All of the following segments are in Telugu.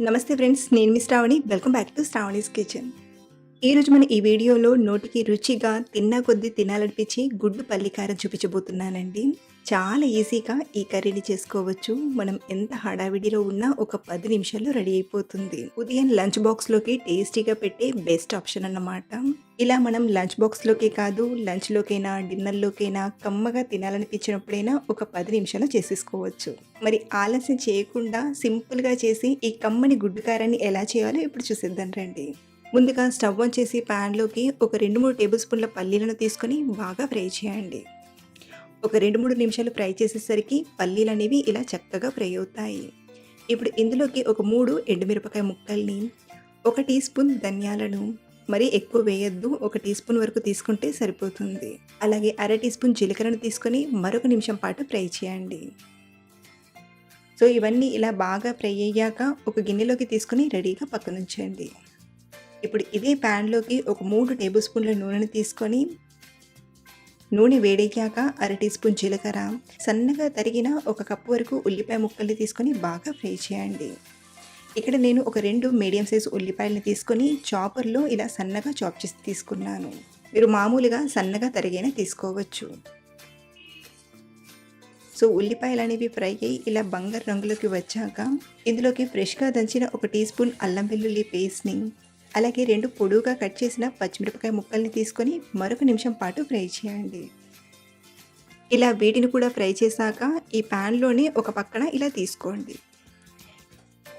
నమస్తే ఫ్రెండ్స్ నేను మీ Shravani. Welcome back to Shravani's kitchen. ఈరోజు మన ఈ వీడియోలో నోటికి రుచిగా తిన్న కొద్దీ తినాలనిపించి గుడ్డు పల్లికారం చూపించబోతున్నానండి. చాలా ఈజీగా ఈ కర్రీని చేసుకోవచ్చు. మనం ఎంత హడావిడిలో ఉన్నా ఒక పది నిమిషాల్లో రెడీ అయిపోతుంది. ఉదయం లంచ్ బాక్స్లోకి టేస్టీగా పెట్టే బెస్ట్ ఆప్షన్ అన్నమాట. ఇలా మనం లంచ్ బాక్స్లోకి కాదు లంచ్లోకైనా డిన్నర్లోకైనా కమ్మగా తినాలనిపించినప్పుడైనా ఒక పది నిమిషాలు చేసేసుకోవచ్చు. మరి ఆలస్యం చేయకుండా సింపుల్గా చేసి ఈ కమ్మని గుడ్డు కారాన్ని ఎలా చేయాలో ఇప్పుడు చూసేద్దాం రండి. ముందుగా స్టవ్ ఆన్ చేసి ప్యాన్లోకి ఒక రెండు మూడు టేబుల్ స్పూన్ల పల్లీలను తీసుకొని బాగా ఫ్రై చేయండి. ఒక రెండు మూడు నిమిషాలు ఫ్రై చేసేసరికి పల్లీలు అనేవి ఇలా చక్కగా ఫ్రై అవుతాయి. ఇప్పుడు ఇందులోకి ఒక మూడు ఎండుమిరపకాయ ముక్కల్ని ఒక టీ స్పూన్ ధనియాలను మరీ ఎక్కువ వేయద్దు ఒక టీ స్పూన్ వరకు తీసుకుంటే సరిపోతుంది. అలాగే అర టీ స్పూన్ జీలకర్రను తీసుకొని మరొక నిమిషం పాటు ఫ్రై చేయండి. సో ఇవన్నీ ఇలా బాగా ఫ్రై అయ్యాక ఒక గిన్నెలోకి తీసుకొని రెడీగా పక్కనుంచండి ఇప్పుడు ఇదే ప్యాన్లోకి ఒక మూడు టేబుల్ స్పూన్ల నూనెని తీసుకొని నూనె వేడెక్కాక అర టీ స్పూన్ జీలకర్ర. సన్నగా తరిగిన ఒక కప్పు వరకు ఉల్లిపాయ ముక్కల్ని తీసుకొని బాగా ఫ్రై చేయండి. ఇక్కడ నేను ఒక రెండు మీడియం సైజు ఉల్లిపాయలను తీసుకొని చాపర్లో ఇలా సన్నగా చాప్ చేసి తీసుకున్నాను. మీరు మామూలుగా సన్నగా తరిగైనా తీసుకోవచ్చు. సో ఉల్లిపాయలు అనేవి ఫ్రై అయ్యి ఇలా బంగారు రంగులోకి వచ్చాక ఇందులోకి ఫ్రెష్గా దంచిన ఒక టీ స్పూన్ అల్లం వెల్లుల్లి పేస్ట్ని అలాగే రెండు పొడువుగా కట్ చేసిన పచ్చిమిరపకాయ ముక్కల్ని తీసుకొని మరొక నిమిషం పాటు ఫ్రై చేయండి. ఇలా వీటిని కూడా ఫ్రై చేశాక ఈ ప్యాన్లోనే ఒక పక్కన ఇలా తీసుకోండి.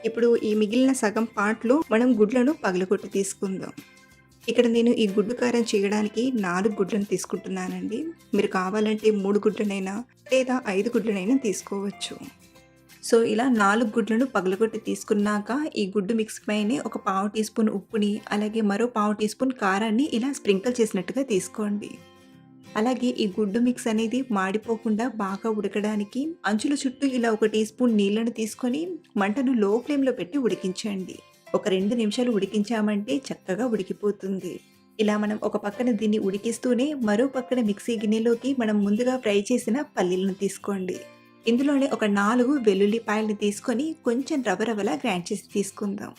ఇప్పుడు ఈ మిగిలిన సగం పాట్లో మనం గుడ్లను పగలగొట్టి తీసుకుందాం. ఇక్కడ నేను ఈ గుడ్డు కారం చేయడానికి నాలుగు గుడ్లను తీసుకుంటున్నానండి. మీరు కావాలంటే మూడు గుడ్లనైనా లేదా ఐదు గుడ్లనైనా తీసుకోవచ్చు. సో ఇలా నాలుగు గుడ్లను పగలగొట్టి తీసుకున్నాక ఈ గుడ్డు మిక్స్ పైనే ఒక పావు టీ స్పూన్ ఉప్పుని అలాగే మరో పావు టీ స్పూన్ కారాన్ని ఇలా స్ప్రింకిల్ చేసినట్టుగా తీసుకోండి. అలాగే ఈ గుడ్డు మిక్స్ అనేది మాడిపోకుండా బాగా ఉడకడానికి అంచుల చుట్టూ ఇలా ఒక టీ స్పూన్ నీళ్ళను తీసుకొని మంటను లో ఫ్లేమ్లో పెట్టి ఉడికించండి. ఒక రెండు నిమిషాలు ఉడికించామంటే చక్కగా ఉడికిపోతుంది. ఇలా మనం ఒక పక్కన దీన్ని ఉడికిస్తూనే మరో పక్కన మిక్సీ గిన్నెలోకి మనం ముందుగా ఫ్రై చేసిన పల్లీలను తీసుకోండి. ఇందులోనే ఒక నాలుగు వెల్లుల్లిపాయల్ని తీసుకొని కొంచెం రవరవలా గ్రైండ్ చేసి తీసుకుందాం.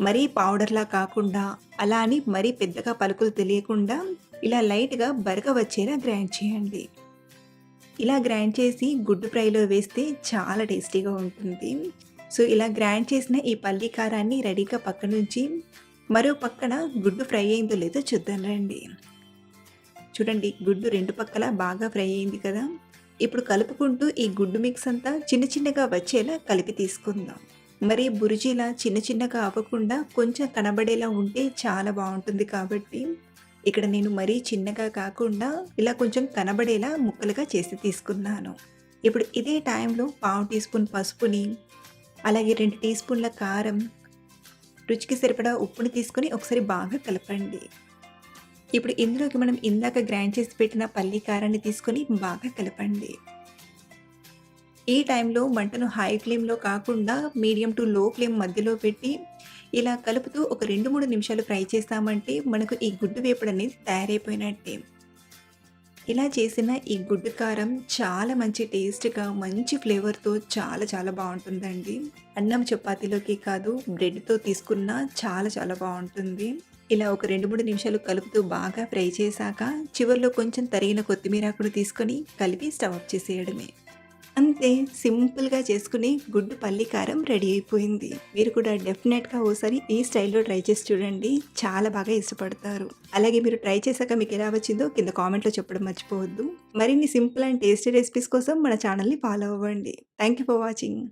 మరీ పౌడర్లా కాకుండా అలా అని మరీ పెద్దగా పలుకులు తెలియకుండా ఇలా లైట్గా బరక వచ్చేలా గ్రైండ్ చేయండి. ఇలా గ్రైండ్ చేసి గుడ్డు ఫ్రైలో వేస్తే చాలా టేస్టీగా ఉంటుంది. సో ఇలా గ్రైండ్ చేసిన ఈ పల్లి కారాన్ని రెడీగా పక్క నుంచి మరో పక్కన గుడ్డు ఫ్రై అయిందో లేదో చూద్దాం రండి. చూడండి గుడ్డు రెండు పక్కల బాగా ఫ్రై అయింది కదా. ఇప్పుడు కలుపుకుంటూ ఈ గుడ్డు మిక్స్ అంతా చిన్న చిన్నగా వచ్చేలా కలిపి తీసుకుందాం. మరి బురుజీలా చిన్న చిన్నగా అవ్వకుండా కొంచెం కనబడేలా ఉంటే చాలా బాగుంటుంది కాబట్టి ఇక్కడ నేను మరీ చిన్నగా కాకుండా ఇలా కొంచెం కనబడేలా ముక్కలుగా చేసి తీసుకున్నాను. ఇప్పుడు ఇదే టైంలో పావు టీ స్పూన్ పసుపుని అలాగే రెండు టీ స్పూన్ల కారం రుచికి సరిపడా ఉప్పుని తీసుకొని ఒకసారి బాగా కలపండి. ఇప్పుడు ఇందులోకి మనం ఇందాక గ్రైండ్ చేసి పెట్టిన పల్లి కారాన్ని తీసుకొని బాగా కలపండి. ఈ టైంలో మంటను హై ఫ్లేమ్లో కాకుండా మీడియం టు లో ఫ్లేమ్ మధ్యలో పెట్టి ఇలా కలుపుతూ ఒక రెండు మూడు నిమిషాలు ఫ్రై చేస్తామంటే మనకు ఈ గుడ్డు వేపుడు అనేది తయారైపోయినట్టే. ఇలా చేసిన ఈ గుడ్డు కారం చాలా మంచి టేస్ట్గా మంచి ఫ్లేవర్తో చాలా చాలా బాగుంటుందండి. అన్నం చపాతీలోకి కాదు బ్రెడ్తో తీసుకున్నా చాలా చాలా బాగుంటుంది. ఇలా ఒక రెండు మూడు నిమిషాలు కలుపుతూ బాగా ఫ్రై చేశాక చివరిలో కొంచెం తరిగిన కొత్తిమీర తీసుకొని కలిపి స్టవ్ ఆఫ్ చేసేయడమే. అంతే సింపుల్గా చేసుకుని గుడ్డు పల్లి కారం రెడీ అయిపోయింది. మీరు కూడా డెఫినెట్గా ఓసారి ఈ స్టైల్లో ట్రై చేసి చూడండి. చాలా బాగా ఇష్టపడతారు. అలాగే మీరు ట్రై చేశాక మీకు ఎలా వచ్చిందో కింద కామెంట్లో చెప్పడం మర్చిపోవద్దు. మరిన్ని సింపుల్ అండ్ టేస్టీ రెసిపీస్ కోసం మన ఛానల్ని ఫాలో అవ్వండి. Thank you for watching.